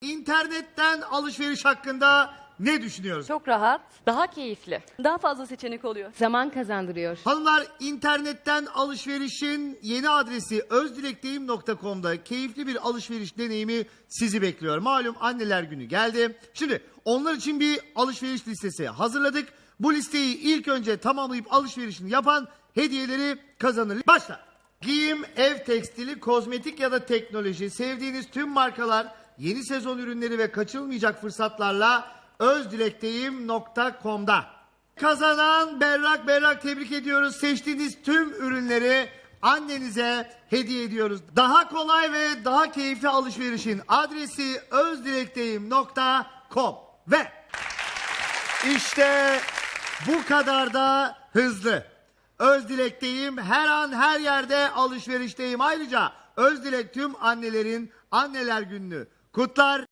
İnternetten alışveriş hakkında ne düşünüyoruz? Çok rahat, daha keyifli. Daha fazla seçenek oluyor. Zaman kazandırıyor. Hanımlar internetten alışverişin yeni adresi özdilekteyim.com'da keyifli bir alışveriş deneyimi sizi bekliyor. Malum anneler günü geldi. Şimdi onlar için bir alışveriş listesi hazırladık. Bu listeyi ilk önce tamamlayıp alışverişini yapan hediyeleri kazanır. Başla. Giyim, ev tekstili, kozmetik ya da teknoloji, sevdiğiniz tüm markalar, yeni sezon ürünleri ve kaçırılmayacak fırsatlarla özdilekteyim.com'da. Kazanan Berrak Berrak tebrik ediyoruz. Seçtiğiniz tüm ürünleri annenize hediye ediyoruz. Daha kolay ve daha keyifli alışverişin adresi özdilekteyim.com ve işte bu kadar da hızlı. Özdilekteyim. Her an her yerde alışverişteyim. Ayrıca Özdilek tüm annelerin anneler gününü kutlar.